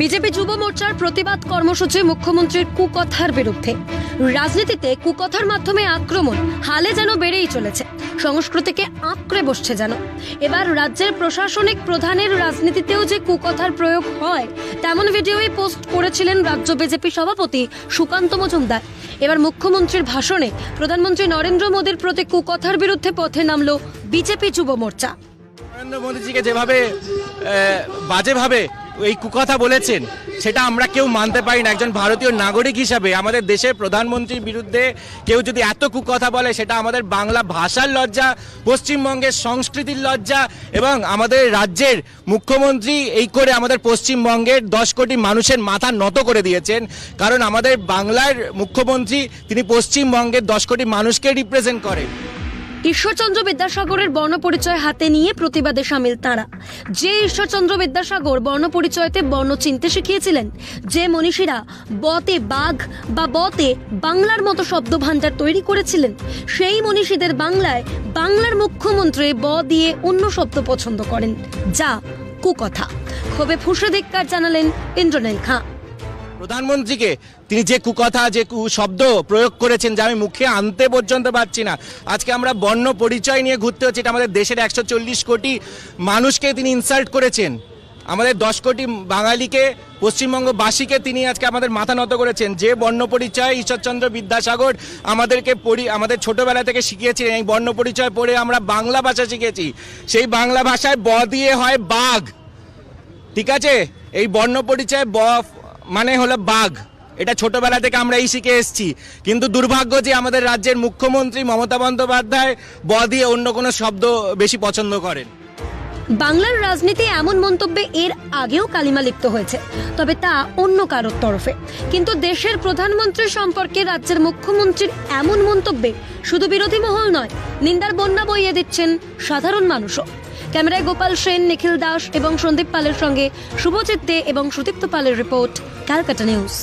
BJP যুব মোর্চার প্রতিবাদ কর্মসূচি মুখ্যমন্ত্রীর কুকথার বিরুদ্ধে। রাজনীতিতে কুকথার মাধ্যমে আক্রমণ, হালে যেন বেড়েই চলেছে। সংস্কৃতিকে আঁকড়ে বসছে যেন। এবার রাজ্যের প্রশাসনিক প্রধানের রাজনীতিতেও যে কুকথার প্রয়োগ হয়, তেমন ভিডিওই পোস্ট করেছিলেন রাজ্য বিজেপি সভাপতি সুকান্ত মজুমদার। এবার মুখ্যমন্ত্রীর ভাষণে প্রধানমন্ত্রী নরেন্দ্র মোদীর প্রতি কুকথার বিরুদ্ধে পথে নামলো বিজেপি যুব মোর্চা। নরেন্দ্র মোদীজিকে যেভাবে বাজেভাবে এই কুকথা বলেছেন, সেটা আমরা কেউ মানতে পারি না। একজন ভারতীয় নাগরিক হিসাবে আমাদের দেশের প্রধানমন্ত্রীর বিরুদ্ধে কেউ যদি এত কুকথা বলে, সেটা আমাদের বাংলা ভাষার লজ্জা, পশ্চিমবঙ্গের সংস্কৃতির লজ্জা, এবং আমাদের রাজ্যের মুখ্যমন্ত্রী এই করে আমাদের পশ্চিমবঙ্গের দশ কোটি মানুষের মাথা নত করে দিয়েছেন। কারণ আমাদের বাংলার মুখ্যমন্ত্রী, তিনি পশ্চিমবঙ্গের দশ কোটি মানুষকে রিপ্রেজেন্ট করেন। ঈশ্বরচন্দ্র বিদ্যাসাগরের বর্ণপরিচয় হাতে নিয়ে প্রতিবাদে সামিল তারা। যে ঈশ্বরচন্দ্র বিদ্যাসাগর বর্ণপরিচয়তে বর্ণ চিনতে শিখিয়েছিলেন, যে মনীষীরা বতে বাঘ বা বতে বাংলার মতো শব্দ ভাণ্ডার তৈরি করেছিলেন, সেই মনীষীদের বাংলায় বাংলার মুখ্যমন্ত্রী ব দিয়ে অন্য শব্দ পছন্দ করেন, যা কুকথা। ক্ষোভে ফুসে ধিক্কার জানালেন ইন্দ্রনীল খাঁ। প্রধানমন্ত্রীকে, তিনি যে কুকথা, যে শব্দ প্রয়োগ করেছেন যা আমি মুখে আনতে পর্যন্ত পারছি না। আজকে আমরা বর্ণ পরিচয় নিয়ে ঘুরতে হচ্ছে, এটা আমাদের দেশের একশো চল্লিশ কোটি মানুষকে তিনি ইনসাল্ট করেছেন। আমাদের দশ কোটি বাঙালিকে, পশ্চিমবঙ্গবাসীকে তিনি আজকে আমাদের মাথা নত করেছেন। যে বর্ণ পরিচয় ঈশ্বরচন্দ্র বিদ্যাসাগর আমাদেরকে পড়ি, আমাদের ছোটবেলা থেকে শিখিয়েছিলেন, এই বর্ণ পরিচয় পড়ে আমরা বাংলা ভাষা শিখেছি। সেই বাংলা ভাষায় ব দিয়ে হয় বাঘ। ঠিক আছে? এই বর্ণ পরিচয় ব মানে হলো বাঘ। এটা ছোটবেলা থেকে আমরা এই শিখে এসেছি। কিন্তু দুর্ভাগ্য যে আমাদের রাজ্যের মুখ্যমন্ত্রী মমতা বন্দ্যোপাধ্যায় ব দিয়ে অন্য কোনো শব্দ বেশি পছন্দ করেন। বাংলার রাজনীতি এমন মন্তব্যে এর আগেও কালিমা লিপ্ত হয়েছে, তবে তা অন্য কারোর তরফে। কিন্তু দেশের প্রধানমন্ত্রী সম্পর্কে রাজ্যের মুখ্যমন্ত্রীর এমন মন্তব্যে শুধু বিরোধী মহল নয়, নিন্দার বন্যা বইয়ে দিচ্ছেন সাধারণ মানুষও। ক্যামেরায় গোপাল সেন, নিখিল দাস এবং সন্দীপ পালের সঙ্গে শুভজিৎ দে এবং সুদীপ্ত পালের রিপোর্ট, ক্যালকাটা নিউজ।